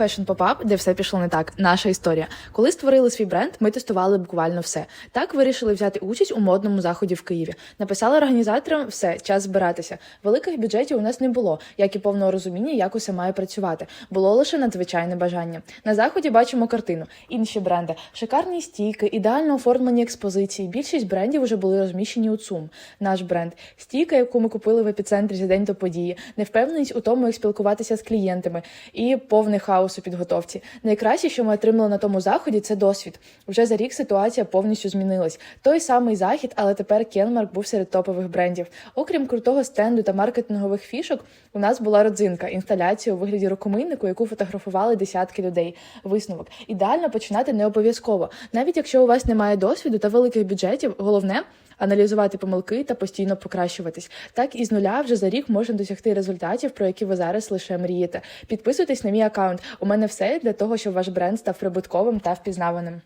Fashion Pop-Up, де все пішло не так. Наша історія. Коли створили свій бренд, ми тестували буквально все. Так вирішили взяти участь у модному заході в Києві. Написали організаторам все, час збиратися. Великих бюджетів у нас не було, як і повного розуміння, як усе має працювати. Було лише надзвичайне бажання. На заході бачимо картину. Інші бренди, шикарні стійки, ідеально оформлені експозиції. Більшість брендів вже були розміщені у ЦУМ. Наш бренд, стійка, яку ми купили в епіцентрі за день до події, невпевненість у тому, як спілкуватися з клієнтами, і повний хаос у підготовці. Найкраще, що ми отримали на тому заході, це досвід. Вже за рік ситуація повністю змінилась. Той самий захід, але тепер Кенмарк був серед топових брендів. Окрім крутого стенду та маркетингових фішок, у нас була родзинка, інсталяція у вигляді рукомийника, яку фотографували десятки людей. Висновок ідеально починати не обов'язково, навіть якщо у вас немає досвіду та великих бюджетів, головне. Аналізувати помилки та постійно покращуватись. Так і з нуля вже за рік можна досягти результатів, про які ви зараз лише мрієте. Підписуйтесь на мій аккаунт. У мене все для того, щоб ваш бренд став прибутковим та впізнаваним.